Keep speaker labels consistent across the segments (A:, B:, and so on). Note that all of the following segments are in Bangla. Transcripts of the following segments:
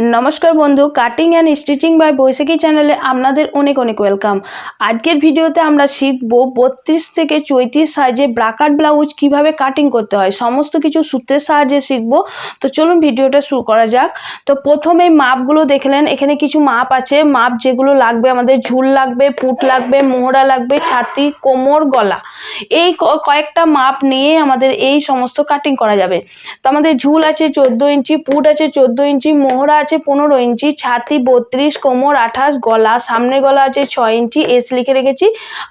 A: নমস্কার বন্ধু cutting and stitching by Baishakhi চ্যানেলে আপনাদের অনেক অনেক ওয়েলকাম আজকের ভিডিওতে আমরা শিখব বত্রিশ থেকে চৈত্রিশ সাইজে ব্রাকাট ব্লাউজ কীভাবে কাটিং করতে হয়, সমস্ত কিছু সূত্রের সাহায্যে শিখব। তো চলুন ভিডিওটা শুরু করা যাক। তো প্রথমে মাপগুলো দেখলেন এখানে কিছু মাপ আছে। মাপ যেগুলো লাগবে, আমাদের ঝুল লাগবে, পুট লাগবে, মোহরা লাগবে, ছাতি, কোমর, গলা। এই কয়েকটা মাপ নিয়ে আমাদের এই সমস্ত কাটিং করা যাবে। তো আমাদের ঝুল আছে চোদ্দ ইঞ্চি, পুট আছে চোদ্দ ইঞ্চি, মোহরা আছে পনেরো ইঞ্চি, ছাতি বত্রিশ, কোমর আঠাশ, গলা সামনের গলা আছে ছয় ইঞ্চি, এস লিখে রেখেছি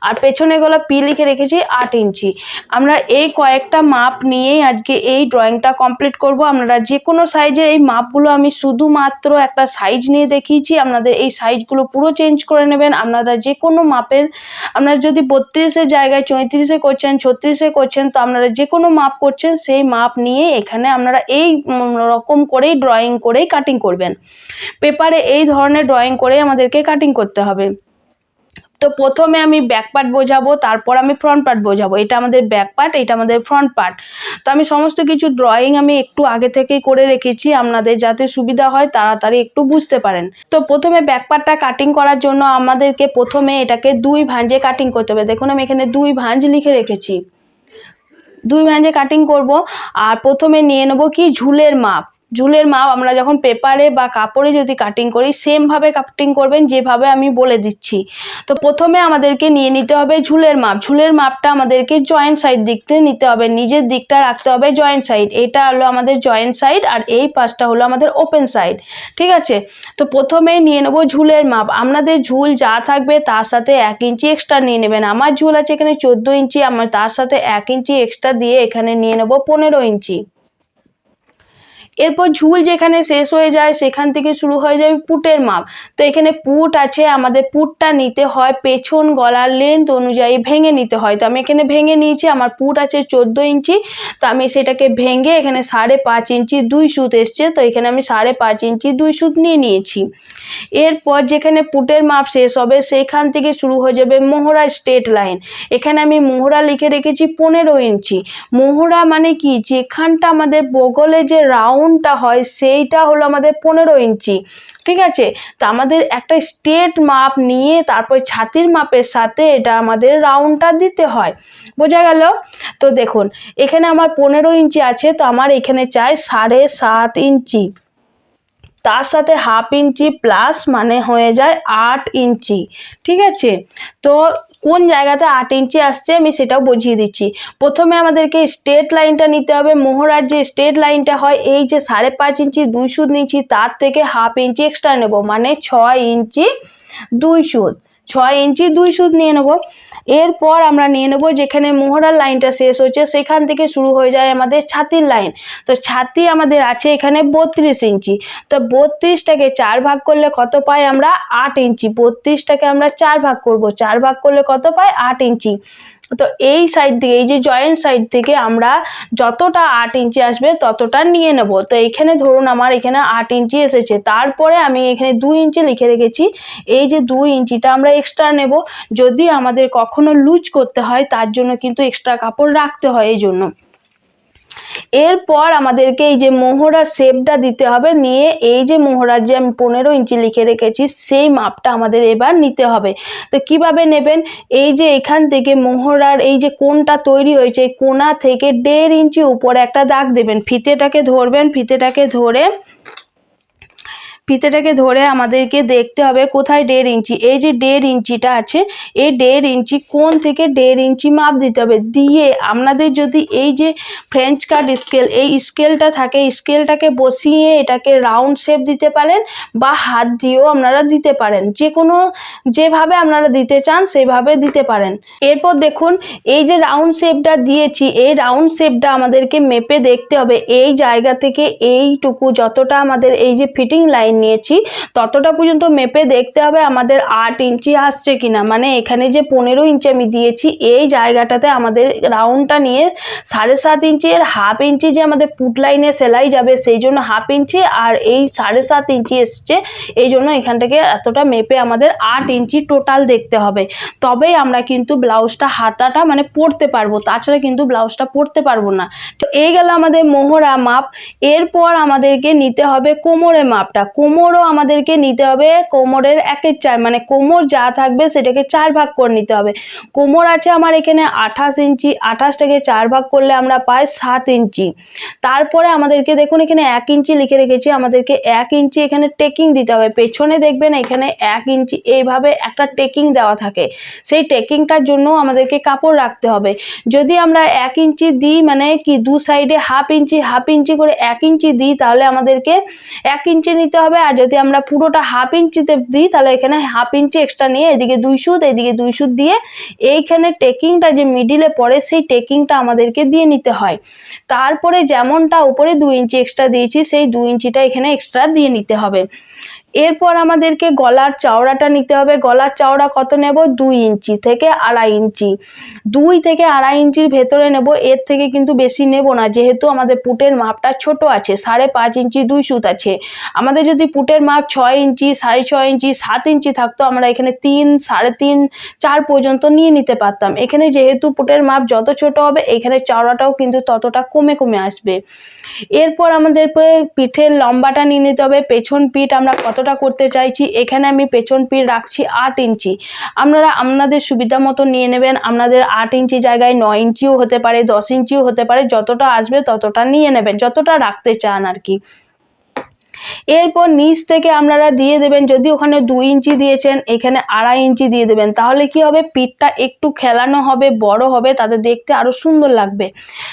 A: আর পেছনে গলা পি লিখে রেখেছি আট ইঞ্চি। আমরা এই কয়েকটা মাপ নিয়েই আজকে এই ড্রয়িংটা কমপ্লিট করব। আপনারা যে কোনো সাইজের এই মাপগুলো আমি শুধুমাত্র একটা সাইজ নিয়ে দেখিয়েছি। আপনাদের এই সাইজগুলো পুরো চেঞ্জ করে নেবেন। আপনারা যে কোনো মাপের, আপনারা যদি বত্রিশের জায়গায় চৌত্রিশে করছেন, ছত্রিশে করছেন, তো আপনারা যে কোনো মাপ করছেন, সেই মাপ নিয়ে এখানে আপনারা এই রকম করেই ড্রয়িং করেই কাটিং করবেন। পেপারে এই ধরনের ড্রয়িং করে আমাদেরকে কাটিং করতে হবে। তো প্রথমে আমি ব্যাক পার্ট বোঝাবো, তারপর আমি ফ্রন্ট পার্ট বোঝাবো। এটা আমাদের ব্যাক পার্ট এটা আমাদের ফ্রন্ট পার্ট তো আমি সমস্ত কিছু ড্রয়িং আমি একটু আগে থেকেই করে রেখেছি, আপনাদের যাতে সুবিধা হয়, তাড়াতাড়ি একটু বুঝতে পারেন। তো প্রথমে ব্যাক পার্টটা কাটিং করার জন্য আমাদেরকে প্রথমে এটাকে দুই ভাঁজে কাটিং করতে হবে। দেখুন, আমি এখানে দুই ভাঁজ লিখে রেখেছি। দুই ভাঁজে কাটিং করব, আর প্রথমে নিয়ে নেব কি? ঝুলের মাপ। ঝুলের মাপ আমরা যখন পেপারে বা কাপড়ে যদি কাটিং করি সেমভাবে কাটিং করবেন যেভাবে আমি বলে দিচ্ছি। তো প্রথমে আমাদেরকে নিয়ে নিতে হবে ঝুলের মাপ। ঝুলের মাপটা আমাদেরকে জয়েন্ট সাইড দিকতে নিতে হবে। নিজের দিকটা রাখতে হবে জয়েন্ট সাইড এটা হলো আমাদের জয়েন্ট সাইড আর এই পাশটা হলো আমাদের ওপেন সাইড ঠিক আছে? তো প্রথমেই নিয়ে নেব ঝুলের মাপ। আপনাদের ঝুল যা থাকবে তার সাথে এক ইঞ্চি এক্সট্রা নিয়ে নেবেন। আমার ঝুল আছে এখানে চোদ্দ ইঞ্চি, আমার তার সাথে এক ইঞ্চি এক্সট্রা দিয়ে এখানে নিয়ে নেব পনেরো ইঞ্চি। এরপর ঝুল যেখানে শেষ হয়ে যায়, সেখান থেকে শুরু হয়ে যাবে পুটের মাপ। তো এখানে পুট আছে, আমাদের পুটটা নিতে হয় পেছন গলার লেন্থ অনুযায়ী ভেঙে নিতে হয়। তো আমি এখানে ভেঙে নিয়েছি, আমার পুট আছে চোদ্দ ইঞ্চি। তো আমি সেটাকে ভেঙে এখানে সাড়ে পাঁচ ইঞ্চি দুই সুত এসছে। তো এখানে আমি সাড়ে পাঁচ ইঞ্চি দুই সুত নিয়ে নিয়েছি। এরপর যেখানে পুটের মাপ শেষ হবে, সেখান থেকে শুরু হয়ে যাবে মোহরা স্ট্রেট লাইন এখানে আমি মোহরা লিখে রেখেছি পনেরো ইঞ্চি। মোহরা মানে কি? যেখানটা আমাদের বগলে যে রাউন্ডটা হয় সেইটা হলো আমাদের পনেরো ইঞ্চি, ঠিক আছে? তো আমাদের একটা স্টেট মাপ নিয়ে তারপর ছাতির মাপের সাথে এটা আমাদের রাউন্ডটা দিতে হয়। বোঝা গেল? তো দেখুন, এখানে আমার পনেরো ইঞ্চি আছে, তো আমার এখানে চাই সাড়ে সাত ইঞ্চি। তার সাথে হাফ ইঞ্চি প্লাস মানে হয়ে যায় আট ইঞ্চি, ঠিক আছে? তো কোন জায়গাতে আট ইঞ্চি আসছে আমি সেটাও বুঝিয়ে দিচ্ছি। প্রথমে আমাদেরকে স্ট্রেট লাইনটা নিতে হবে। মোহরার যে স্ট্রেট লাইনটা হয়, এই যে সাড়ে পাঁচ ইঞ্চি, দুই সুদ নিচ্ছি, তার থেকে হাফ ইঞ্চি এক্সট্রা নেব। মানে ছয় ইঞ্চি, দুই সুদ ছয় ইঞ্চি, দুই সুদ নিয়ে নেব। এরপর আমরা নিয়ে নেব যেখানে মোহরার লাইনটা শেষ হচ্ছে সেখান থেকে শুরু হয়ে যায় আমাদের ছাতির লাইন। তো ছাতি আমাদের আছে এখানে বত্রিশ ইঞ্চি। তো বত্রিশটাকে চার ভাগ করলে কত পাই আমরা? আট ইঞ্চি। বত্রিশটাকে আমরা চার ভাগ করব। চার ভাগ করলে কত পাই? আট ইঞ্চি। তো এই সাইড থেকে, এই যে জয়েন্ট সাইড থেকে আমরা যতটা আট ইঞ্চি আসবে ততটা নিয়ে নেব। তো এখানে ধরুন আমার এখানে আট ইঞ্চি এসেছে। তারপরে আমি এখানে দুই ইঞ্চি লিখে রেখেছি। এই যে দুই ইঞ্চিটা আমরা এক্সট্রা নেব। যদি আমাদের কখনো লুজ করতে হয়, তার জন্য কিন্তু এক্সট্রা কাপড় রাখতে হয় এই জন্য। এরপর আমাদেরকে এই যে মোহরা শেপটা দিতে হবে, নিয়ে এই যে মোহরার যে আমি পনেরো ইঞ্চি লিখে রেখেছি, সেই মাপটা আমাদের এবার নিতে হবে। তো কীভাবে নেবেন? এই যে এখান থেকে মোহরার এই যে কোনটা তৈরি হয়েছে কোনা থেকে দেড় ইঞ্চি উপরে একটা দাগ দেবেন। ফিতেটাকে ধরবেন, ফিতেটাকে ধরে ফিতেটাকে ধরে আমাদেরকে দেখতে হবে কোথায় দেড় ইঞ্চি। এই যে দেড় ইঞ্চিটা আছে, এই দেড় ইঞ্চি কোন থেকে দেড় ইঞ্চি মাপ দিতে হবে? দিয়ে আপনাদের যদি এই যে ফ্রেঞ্চ কাট স্কেল এই স্কেলটা থাকে স্কেলটাকে বসিয়ে এটাকে রাউন্ড শেপ দিতে পারেন বা হাত দিয়েও আপনারা দিতে পারেন। যে কোনো যেভাবে আপনারা দিতে চান সেভাবে দিতে পারেন। এরপর দেখুন, এই যে রাউন্ড শেপটা দিয়েছি, এই রাউন্ড শেপটা আমাদেরকে মেপে দেখতে হবে। এই জায়গা থেকে এইটুকু যতটা আমাদের এই যে ফিটিং লাইন নিয়েছি। ততটা পর্যন্ত মেপে দেখতে হবে আমাদের আট ইঞ্চি আসছে কিনা। মানে এখানে যে পনেরো ইঞ্চি আমি দিয়েছি, এই জায়গাটাতে আমাদের রাউন্ডটা নিয়ে সাড়ে সাত ইঞ্চি এর হাফ ইঞ্চি যে আমাদের পুট লাইনে সেলাই যাবে, সেই জন্য হাফ ইঞ্চি আর এই সাড়ে সাত ইঞ্চি এসছে, এই জন্য এখান থেকে এতটা মেপে আমাদের আট ইঞ্চি টোটাল দেখতে হবে। তবেই আমরা কিন্তু ব্লাউজটা হাতাটা মানে পরতে পারব, তাছাড়া কিন্তু ব্লাউজটা পরতে পারব না। তো এই গেল আমাদের মোহরা মাপ। এরপর আমাদেরকে নিতে হবে কোমরে মাপটা। কোমর কোমরও আমাদেরকে নিতে হবে, কোমরের একের চার মানে কোমর যা থাকবে সেটাকে চার ভাগ করে নিতে হবে। কোমর আছে আমার এখানে আঠাশ ইঞ্চি, আঠাশটাকে চার ভাগ করলে আমরা পাই সাত ইঞ্চি। তারপরে আমাদেরকে দেখুন এখানে এক ইঞ্চি লিখে রেখেছি, আমাদেরকে এক ইঞ্চি এখানে টেকিং দিতে হবে। পেছনে দেখবেন এখানে এক ইঞ্চি, এইভাবে একটা টেকিং দেওয়া থাকে। সেই টেকিংটার জন্য আমাদেরকে কাপড় রাখতে হবে। যদি আমরা এক ইঞ্চি দিই মানে কি দু সাইডে হাফ ইঞ্চি হাফ ইঞ্চি করে এক ইঞ্চি দিই, তাহলে আমাদেরকে এক ইঞ্চি নিতে হবে। আর যদি আমরা পুরোটা হাফ ইঞ্চিতে দিই, তাহলে এখানে হাফ ইঞ্চি এক্সট্রা নিয়ে এদিকে দুই সুদ এদিকে দুই সুদ দিয়ে এইখানে টেকিংটা যে মিডিলে পড়ে, সেই টেকিংটা আমাদেরকে দিয়ে নিতে হয়। তারপরে যেমনটা উপরে দুই ইঞ্চি এক্সট্রা দিয়েছি, সেই দুই ইঞ্চিটা এখানে এক্সট্রা দিয়ে নিতে হবে। এরপর আমাদেরকে গলার চওড়াটা নিতে হবে। গলার চওড়া কত নেব? দুই ইঞ্চি থেকে আড়াই ইঞ্চি। দুই থেকে আড়াই ইঞ্চির ভেতরে নেব। এর থেকে কিন্তু বেশি নেব না। যেহেতু আমাদের পুটের মাপটা ছোট আছে, সাড়ে পাঁচ ইঞ্চি, দুই সুত আছে। আমাদের যদি পুটের মাপ ছয় ইঞ্চি, সাড়ে ছয় ইঞ্চি, সাত ইঞ্চি থাকতো, আমরা এখানে তিন, সাড়ে তিন, চার পর্যন্ত নিয়ে নিতে পারতাম। এখানে যেহেতু পুটের মাপ যত ছোট হবে, এখানে চওড়াটাও কিন্তু ততটা কমে কমে আসবে। এরপর আমাদের পিঠের লম্বাটা নিয়ে নিতে হবে। পেছন পিঠ আমরা কতটা করতে চাইছি, এখানে আমি পেছন পিঠ রাখছি আট ইঞ্চি। আপনারা আপনাদের সুবিধা মতো নিয়ে নেবেন, আপনাদের আট ইঞ্চি জায়গায় নয় ইঞ্চিও হতে পারে, দশ ইঞ্চিও হতে পারে, যতটা আসবে ততটা নিয়ে নেবেন, যতটা রাখতে চান আর কি। এরপর নিচ থেকে আপনারা দিয়ে দেবেন, যদি ওখানে দুই ইঞ্চি দিয়েছেন, এখানে আড়াই ইঞ্চি দিয়ে দেবেন, তাহলে কি হবে? পিঠটা একটু খেলানো হবে, বড় হবে তাদের দেখতে আরও সুন্দর লাগবে।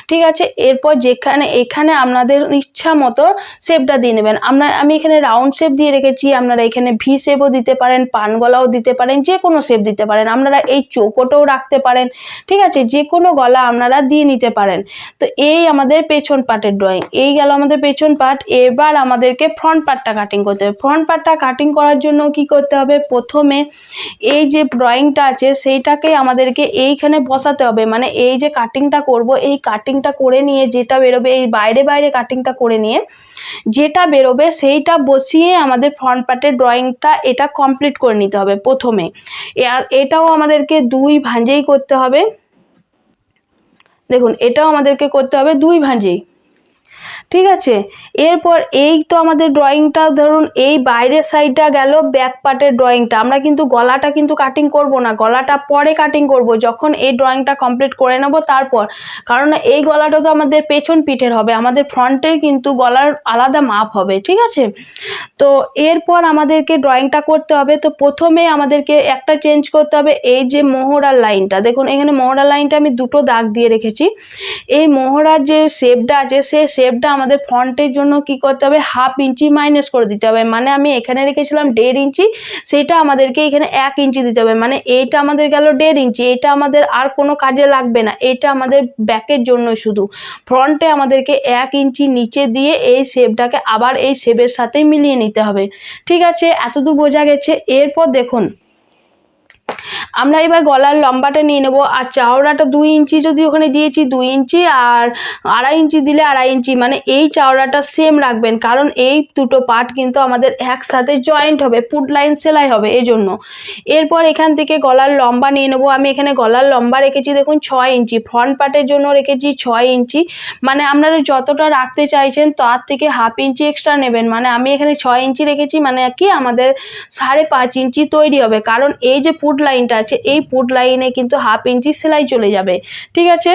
A: ঠিক আছে? এরপর যেখানে, এখানে আপনাদের ইচ্ছা মতো শেপটা দিয়ে নেবেন। আমরা, আমি এখানে রাউন্ড শেপ দিয়ে রেখেছি, আপনারা এখানে ভি শেপও দিতে পারেন, পান গলাও দিতে পারেন যে কোনো শেপ দিতে পারেন। আপনারা এই চৌকোটাও রাখতে পারেন। ঠিক আছে? যে কোনো গলা আপনারা দিয়ে নিতে পারেন। তো এই আমাদের পেছন পার্টের ড্রয়িং এই গেল আমাদের পেছন পার্ট এবার আমাদেরকে ফ্রন্ট পার্টটা কাটিং করতে হবে। ফ্রন্ট পার্টটা কাটিং করার জন্য কি করতে হবে? প্রথমে এই যে ড্রয়িংটা আছে, সেইটাকে আমাদেরকে এইখানে বসাতে হবে। মানে এই যে কাটিংটা করব, এই কাটিংটা করে নিয়ে যেটা বেরোবে, এই বাইরে বাইরে কাটিংটা করে নিয়ে যেটা বেরোবে, সেইটা বসিয়ে আমাদের ফ্রন্ট পার্টের ড্রয়িংটা এটা কমপ্লিট করে নিতে হবে প্রথমে। আর এটাও আমাদেরকে দুই ভাঁজেই করতে হবে। দেখুন, এটাও আমাদেরকে করতে হবে দুই ভাঁজেই। ঠিক আছে? এরপর এই তো আমাদের ড্রয়িংটা ধরুন এই বাইরের সাইডটা গেল ব্যাক পার্টের ড্রয়িংটা আমরা কিন্তু গলাটা কিন্তু কাটিং করব না, গলাটা পরে কাটিং করব যখন এই ড্রয়িংটা কমপ্লিট করে নেব তারপর। কারণ এই গলাটা তো আমাদের পেছন পিঠের হবে, আমাদের ফ্রন্টের কিন্তু গলার আলাদা মাপ হবে, ঠিক আছে? তো এরপর আমাদেরকে ড্রয়িংটা করতে হবে। তো প্রথমে আমাদেরকে একটা চেঞ্জ করতে হবে, এই যে মোহরার লাইনটা দেখুন, এখানে মোহরার লাইনটা আমি দুটো দাগ দিয়ে রেখেছি। এই মোহরার যে শেপটা আছে সেই শেপটা আমাদের ফ্রন্টের জন্য কি করতে হবে? হাফ ইঞ্চি মাইনাস করে দিতে হবে। মানে আমি এখানে রেখেছিলাম দেড় ইঞ্চি সেটা আমাদেরকে এখানে এক ইঞ্চি দিতে হবে। মানে এইটা আমাদের গেল দেড় ইঞ্চি এটা আমাদের আর কোনো কাজে লাগবে না। এটা আমাদের ব্যাকের জন্য শুধু। ফ্রন্টে আমাদেরকে এক ইঞ্চি নিচে দিয়ে এই শেপটাকে আবার এই শেপের সাথে মিলিয়ে নিতে হবে। ঠিক আছে? এতদূর বোঝা গেছে। এরপর দেখুন আমরা এবার গলার লম্বাটা নিয়ে নেব। আর চওড়াটা দুই ইঞ্চি যদি ওখানে দিয়েছি দুই ইঞ্চি, আর আড়াই ইঞ্চি দিলে আড়াই ইঞ্চি। মানে এই চওড়াটা সেম রাখবেন, কারণ এই দুটো পার্ট কিন্তু আমাদের একসাথে জয়েন্ট হবে, পুট লাইন সেলাই হবে, এজন্য। এরপর এখান থেকে গলার লম্বা নিয়ে নেব। আমি এখানে গলার লম্বা রেখেছি, দেখুন, ছয় ইঞ্চি। ফ্রন্ট পার্টের জন্য রেখেছি ছয় ইঞ্চি। মানে আপনারা যতটা রাখতে চাইছেন, তার থেকে হাফ ইঞ্চি এক্সট্রা নেবেন। মানে আমি এখানে ছয় ইঞ্চি রেখেছি মানে কি আমাদের সাড়ে পাঁচ ইঞ্চি তৈরি হবে। কারণ এই যে পুট লাইনটা আছে এই পুট লাইনে কিন্তু হাফ ইঞ্চি সেলাই চলে যাবে ঠিক আছে?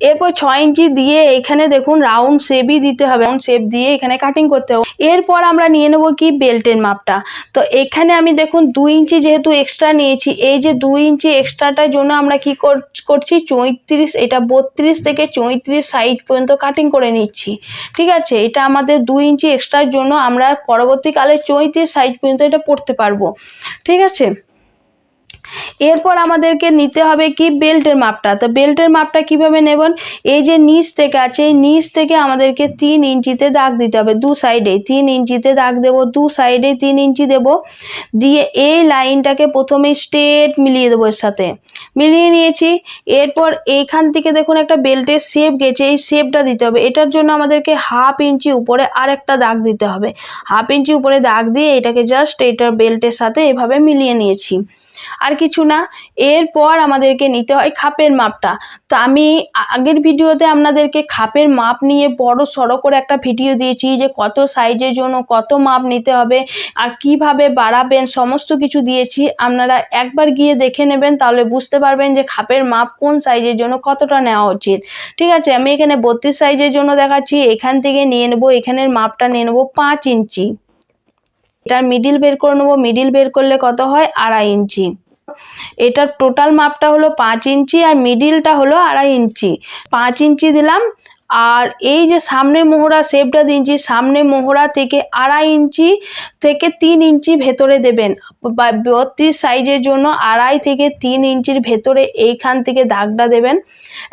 A: এরপর ছয় ইঞ্চি দিয়ে এখানে দেখুন রাউন্ড শেপই দিতে হবে রাউন্ড শেপ দিয়ে এখানে কাটিং করতে হবে। এরপর আমরা নিয়ে নেব কি বেল্টের মাপটা। তো এখানে আমি দেখুন দুই ইঞ্চি যেহেতু এক্সট্রা নিয়েছি, এই যে দুই ইঞ্চি এক্সট্রাটার জন্য আমরা কি কর- করছি চৌত্রিশ, এটা বত্রিশ থেকে চৌত্রিশ সাইড পর্যন্ত কাটিং করে নিচ্ছি। ঠিক আছে? এটা আমাদের দুই ইঞ্চি এক্সট্রার জন্য আমরা পরবর্তীকালে চৌত্রিশ সাইড পর্যন্ত এটা পড়তে পারব। ঠিক আছে? এরপর আমাদেরকে নিতে হবে কি বেল্টের মাপটা। তো বেল্টের মাপটা কীভাবে নেবেন? এই যে নিচ থেকে আছে, এই নিচ থেকে আমাদেরকে তিন ইঞ্চিতে দাগ দিতে হবে দু সাইডে। তিন ইঞ্চিতে দাগ দেবো, দু সাইডে তিন ইঞ্চি দেব। দিয়ে এই লাইনটাকে প্রথমে স্ট্রেট মিলিয়ে দেবো এর সাথে। মিলিয়ে নিয়েছি। এরপর এইখান থেকে দেখুন একটা বেল্টের শেপ গেছে, এই শেপটা দিতে হবে। এটার জন্য আমাদেরকে হাফ ইঞ্চি উপরে আরেকটা দাগ দিতে হবে। হাফ ইঞ্চি উপরে দাগ দিয়ে এটাকে জাস্ট এটার বেল্টের সাথে এভাবে মিলিয়ে নিয়েছি। আর কিছু না, এরপর আমাদেরকে নিতে হয় খাপের মাপটা। তো আমি আগের ভিডিওতে আপনাদেরকে খাপের মাপ নিয়ে বড় সড়ো করে একটা ভিডিও দিয়েছি যে কত সাইজের জন্য কত মাপ নিতে হবে আর কীভাবে বাড়াবেন, সমস্ত কিছু দিয়েছি। আপনারা একবার গিয়ে দেখে নেবেন, তাহলে বুঝতে পারবেন যে খাপের মাপ কোন সাইজের জন্য কতটা নেওয়া উচিত। ঠিক আছে, আমি এখানে বত্রিশ সাইজের জন্য দেখাচ্ছি, এখান থেকে নিয়ে নেব, এখানের মাপটা নিয়ে নেব পাঁচ ইঞ্চি। এটার মিডিল বের করে নেব। মিডিল বের করলে কত হয়? আড়াই ইঞ্চি। এটার টোটাল মাপটা হলো পাঁচ ইঞ্চি আর মিডিলটা হলো আড়াই ইঞ্চি। পাঁচ ইঞ্চি দিলাম। আর এই যে সামনে মোহরা শেপটা দিয়েছি, সামনে মোহরা থেকে আড়াই ইঞ্চি থেকে তিন ইঞ্চি ভেতরে দেবেন। বত্রিশ সাইজের জন্য আড়াই থেকে তিন ইঞ্চির ভেতরে এইখান থেকে দাগটা দেবেন।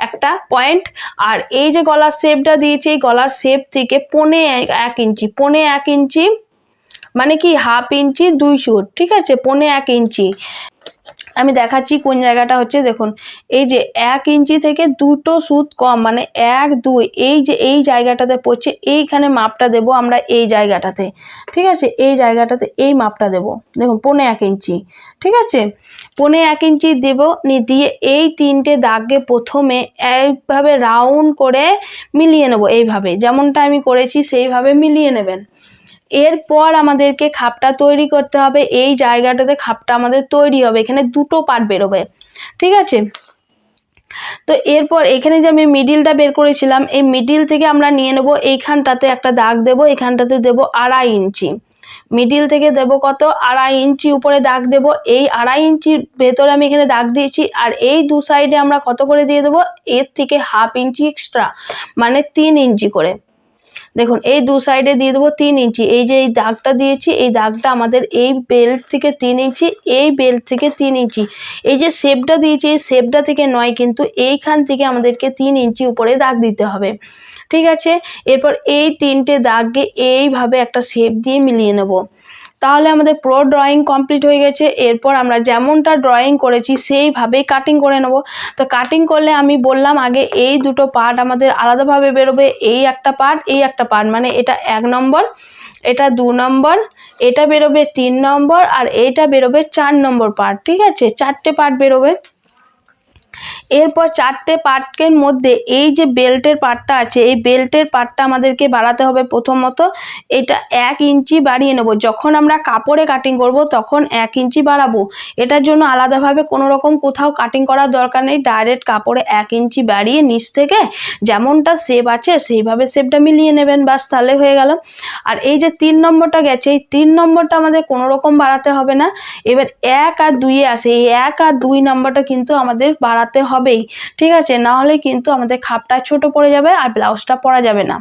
A: একটা পয়েন্ট আর এই যে গলার শেপটা দিয়েছি এই গলার শেপ থেকে পনে এক ইঞ্চি, পনে এক ইঞ্চি মানে কি হাফ ইঞ্চি, দুই সুত ঠিক আছে? পনে এক ইঞ্চি। আমি দেখাচ্ছি কোন জায়গাটা হচ্ছে, দেখুন। এই যে এক ইঞ্চি থেকে দুটো সুত কম মানে এক, দুই, এই যে এই জায়গাটাতে পড়ছে, এইখানে মাপটা দেব আমরা এই জায়গাটাতে। ঠিক আছে? এই জায়গাটাতে এই মাপটা দেব। দেখুন, পনে এক ইঞ্চি। ঠিক আছে? পনে এক ইঞ্চি দেব, নি, দিয়ে এই তিনটে দাগে প্রথমে এইভাবে রাউন্ড করে মিলিয়ে নেব, এইভাবে। যেমনটা আমি করেছি, সেইভাবে মিলিয়ে নেবেন। এরপর আমাদেরকে খাপটা তৈরি করতে হবে। এই জায়গাটাতে খাপটা আমাদের তৈরি হবে। এখানে দুটো পার্ট বেরোবে। ঠিক আছে? তো এরপর এখানে যে আমি মিডিলটা বের করেছিলাম, এই মিডিল থেকে আমরা নিয়ে নেব। এইখানটাতে একটা দাগ দেব। এখানটাতে দেব আড়াই ইঞ্চি। মিডিল থেকে দেব কত? আড়াই ইঞ্চি উপরে দাগ দেব। এই আড়াই ইঞ্চির ভেতরে আমি এখানে দাগ দিয়েছি। আর এই দু সাইডে আমরা কত করে দিয়ে দেবো? এর থেকে হাফ ইঞ্চি এক্সট্রা মানে তিন ইঞ্চি করে। দেখুন, এই দু সাইডে দিয়ে দেবো তিন ইঞ্চি। এই যে এই দাগটা দিয়েছি, এই দাগটা আমাদের এই বেল্ট থেকে তিন ইঞ্চি, এই বেল্ট থেকে তিন ইঞ্চি। এই যে শেপটা দিয়েছি, এই শেপটা থেকে নয়, কিন্তু এইখান থেকে আমাদেরকে তিন ইঞ্চি উপরে দাগ দিতে হবে। ঠিক আছে? এরপর এই তিনটে দাগকে এইভাবে একটা শেপ দিয়ে মিলিয়ে নেব। তাহলে আমাদের পুরো ড্রয়িং কমপ্লিট হয়ে গেছে। এরপর আমরা যেমনটা ড্রয়িং করেছি, সেইভাবেই কাটিং করে নেব। তো কাটিং করলে আমি বললাম আগে এই দুটো পার্ট আমাদের আলাদাভাবে বেরোবে। এই একটা পার্ট এই একটা পার্ট মানে এটা এক নম্বর, এটা দু নম্বর, এটা বেরোবে তিন নম্বর, আর এইটা বেরোবে চার নম্বর পার্ট ঠিক আছে? চারটে পার্ট বেরোবে। এরপর চারটে পার্টের মধ্যে এই যে বেল্টের পার্টটা আছে, এই বেল্টের পার্টটা আমাদেরকে বাড়াতে হবে প্রথমত। এটা এক ইঞ্চি বাড়িয়ে নেব। যখন আমরা কাপড়ে কাটিং করব, তখন এক ইঞ্চি বাড়াবো। এটার জন্য আলাদাভাবে কোনো রকম কোথাও কাটিং করার দরকার নেই। ডাইরেক্ট কাপড়ে এক ইঞ্চি বাড়িয়ে নিচ থেকে যেমনটা শেপ আছে, সেইভাবে শেপটা মিলিয়ে নেবেন। বাস তাহলে হয়ে গেল। আর এই যে তিন নম্বরটা গেছে, এই তিন নম্বরটা আমাদের কোনো রকম বাড়াতে হবে না। এবার এক আর দুইয়ে আসে। এই এক আর দুই নম্বরটা কিন্তু আমাদের বাড়াতে হবেই। ঠিক আছে? না হলে কিন্তু আমাদের খাপটা ছোট পড়ে যাবে আর ব্লাউজটা পরা যাবে না।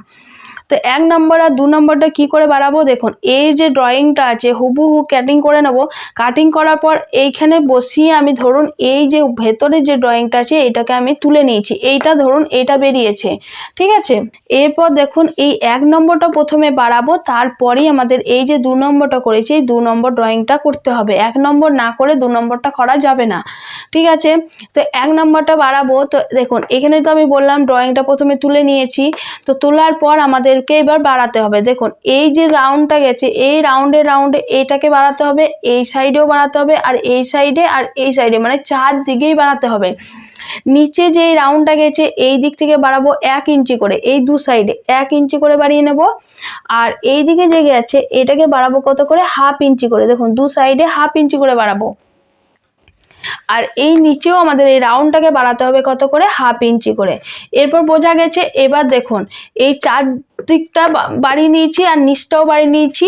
A: তো এক নম্বর আর দু নম্বরটা কি করে বাড়াবো? দেখুন, এই যে ড্রয়িংটা আছে, হুবহু কাটিং করে নেব। কাটিং করার পর এইখানে বসিয়ে আমি ধরুন এই যে ভেতরে যে ড্রয়িংটা আছে, এটাকে আমি তুলে নিয়েছি। এইটা ধরুন এইটা বেরিয়েছে। ঠিক আছে? এরপর দেখুন, এই এক নম্বরটা প্রথমে বাড়াবো, তারপরেই আমাদের এই যে দু নম্বরটা করেছি, এই দু নম্বর ড্রয়িংটা করতে হবে। এক নম্বর না করে দু নম্বরটা করা যাবে না। ঠিক আছে? তো এক নম্বরটা বাড়াবো। তো দেখুন, এখানে তো আমি বললাম ড্রয়িংটা প্রথমে তুলে নিয়েছি। তো তোলার পর আমাদেরকে এবার বাড়াতে হবে। দেখুন, এই যে রাউন্ডটা গেছে, এই রাউন্ডে রাউন্ডে এইটাকে বাড়াতে হবে, এই সাইডেও বাড়াতে হবে, আর এই সাইডে আর এই সাইডে মানে চার দিকেই বাড়াতে হবে। নিচে যে রাউন্ডটা গেছে, এই দিক থেকে বাড়াবো এক ইঞ্চি করে, এই দু সাইডে এক ইঞ্চি করে বাড়িয়ে নেব। আর এই দিকে যে গেছে, এটাকে বাড়াবো কত করে? হাফ ইঞ্চি করে। দেখুন, দু সাইডে হাফ ইঞ্চি করে বাড়াবো। আর এই নিচেও আমাদের এই রাউন্ডটাকে বাড়াতে হবে কত করে? হাফ ইঞ্চি করে। এরপর বোঝা গেছে, এবার দেখুন, এই চার দিকটা বাড়িয়ে নিয়েছি আর নিচটাও বাড়িয়ে নিয়েছি।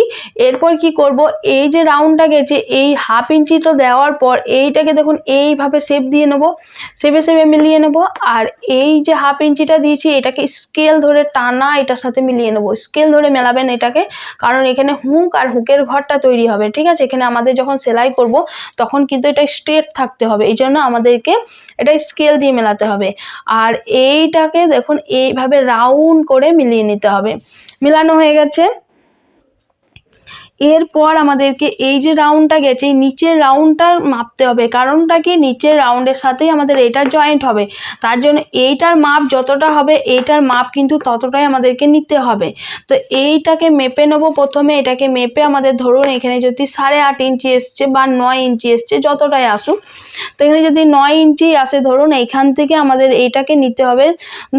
A: এরপর কি করব? এই যে রাউন্ডটা গেছে, এই হাফ ইঞ্চিটা দেওয়ার পর এইটাকে দেখুন এইভাবে শেপ দিয়ে নেব শেপে শেপে মিলিয়ে নেব। আর এই যে হাফ ইঞ্চিটা দিয়েছি, এটাকে স্কেল ধরে টানা এটার সাথে মিলিয়ে নেব। স্কেল ধরে মেলাবেন এটাকে, কারণ এখানে হুক আর হুকের ঘরটা তৈরি হবে, ঠিক আছে? এখানে আমাদের যখন সেলাই করব, তখন কিন্তু এটা স্ট্রেট থাকতে হবে, এই জন্য আমাদেরকে এটা স্কেল দিয়ে মেলাতে হবে। আর এইটাকে দেখুন এইভাবে রাউন্ড করে মিলিয়ে নিতে হবে। মেলানো হয়ে গেছে। এরপর আমাদেরকে এই যে রাউন্ডটা গেছে, এই নিচের রাউন্ডটা মাপতে হবে। কারণটা কি? নিচের রাউন্ডের সাথেই আমাদের এটা জয়েন্ট হবে। তার জন্য এইটার মাপ যতটা হবে, এইটার মাপ কিন্তু ততটাই আমাদেরকে নিতে হবে। তো এইটাকে মেপে নেব প্রথমে। এটাকে মেপে আমাদের ধরুন এখানে যদি সাড়ে আট ইঞ্চি এসছে বা নয় ইঞ্চি এসছে, যতটাই আসুক। তো এখানে যদি নয় ইঞ্চি আসে, ধরুন এইখান থেকে আমাদের এইটাকে নিতে হবে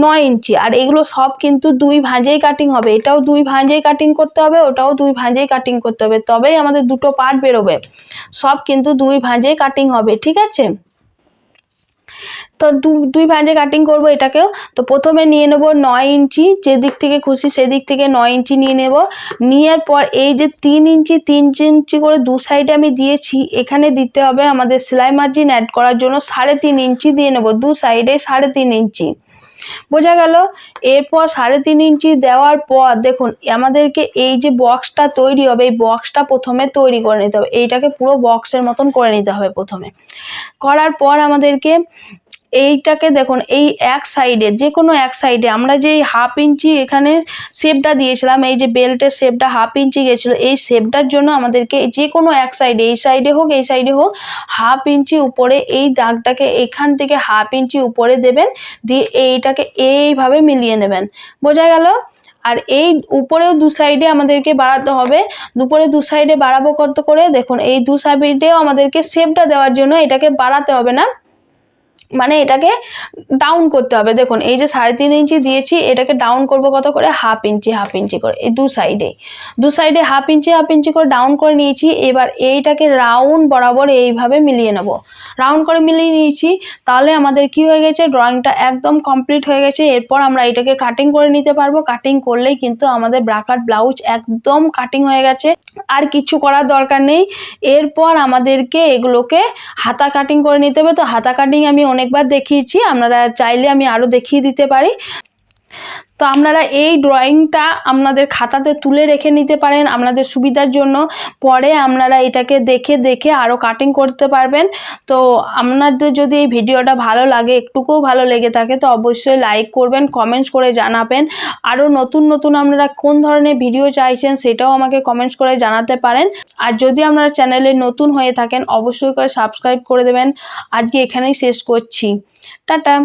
A: নয় ইঞ্চি। আর এগুলো সব কিন্তু দুই ভাঁজেই কাটিং হবে। এটাও দুই ভাঁজেই কাটিং করতে হবে, ওটাও দুই ভাঁজেই কাটিং করতে হবে, তবেই আমাদের দুটো পার্ট বেরোবে। সব কিন্তু দুই ভাঁজেই কাটিং হবে, ঠিক আছে? তো দুই ভাঁজে কাটিং করব এটাকেও। তো প্রথমে নিয়ে নেব নয় ইঞ্চি যে দিক থেকে খুশি সেদিক থেকে নয় ইঞ্চি নিয়ে নেব। নেওয়ার পর এই যে তিন ইঞ্চি তিন ইঞ্চি করে দু সাইডে আমি দিয়েছি, এখানে দিতে হবে আমাদের সেলাই মার্জিন অ্যাড করার জন্য সাড়ে তিন ইঞ্চি দিয়ে নেব, দু সাইডে সাড়ে তিন ইঞ্চি। বোঝা গেল, এরপর সাড়ে তিন ইঞ্চি দেওয়ার পর দেখুন, আমাদেরকে এই যে বক্সটা তৈরি হবে, এই বক্সটা প্রথমে তৈরি করে নিতে হবে। এইটাকে পুরো বক্সের মতন করে নিতে হবে প্রথমে। করার পর আমাদেরকে এইটাকে দেখুন, এই এক সাইডে যে কোনো এক সাইডে আমরা যে হাফ ইঞ্চি এখানে শেপটা দিয়েছিলাম, এই যে বেল্টের শেপটা হাফ ইঞ্চি গেছিল, এই শেপটার জন্য আমাদেরকে যে কোনো এক সাইডে এই সাইডে হোক, এই সাইডে হোক হাফ ইঞ্চি উপরে এই দাগটাকে এখান থেকে হাফ ইঞ্চি উপরে দেবেন, দিয়ে এইটাকে এইভাবে মিলিয়ে নেবেন। বোঝা গেল? আর এই উপরেও দু সাইডে আমাদেরকে বাড়াতে হবে। দুপুরে দু সাইডে বাড়াবো কত করে? দেখুন, এই দু সাইডেও আমাদেরকে শেপটা দেওয়ার জন্য এটাকে বাড়াতে হবে না। মানে এটাকে ডাউন করতে হবে। দেখুন, এই যে সাড়ে তিন ইঞ্চি দিয়েছি, এটাকে ডাউন করব কত করে? হাফ ইঞ্চি হাফ ইঞ্চি করে, এই দু সাইডে দু সাইডে হাফ ইঞ্চি হাফ ইঞ্চি করে ডাউন করে নিয়েছি, এবার এইটাকে রাউন্ড বরাবর এইভাবে মিলিয়ে নেব। রাউন্ড করে মিলিয়ে নিয়েছি, তাহলে আমাদের কি হয়ে গেছে? ড্রয়িংটা একদম কমপ্লিট হয়ে গেছে, এরপর আমরা এটাকে কাটিং করে নিতে পারব। কাটিং করলেই কিন্তু আমাদের ব্রাকার ব্লাউজ একদম কাটিং হয়ে গেছে, আর কিছু করার দরকার নেই। এরপর আমাদেরকে এগুলোকে হাতা কাটিং করে নিতে হবে। তো হাতা কাটিং আমি অনেকবার দেখিয়েছি আপনারা চাইলে আমি আরও দেখিয়ে দিতে পারি। তো আপনারা এই ড্রয়িংটা আপনাদের খাতাতে তুলে রেখে নিতে পারেন আপনাদের সুবিধার জন্য। পরে আপনারা এটাকে দেখে দেখে আরও কাটিং করতে পারবেন। তো আপনাদের যদি এই ভিডিওটা ভালো লাগে, একটুকুও ভালো লেগে থাকে, তো অবশ্যই লাইক করবেন কমেন্টস করে জানাবেন। আরও নতুন নতুন আপনারা কোন ধরনের ভিডিও চাইছেন সেটাও আমাকে কমেন্টস করে জানাতে পারেন। আর যদি আপনারা চ্যানেলে নতুন হয়ে থাকেন, অবশ্যই করে সাবস্ক্রাইব করে দেবেন। আজকে এখানেই শেষ করছি। টাটা!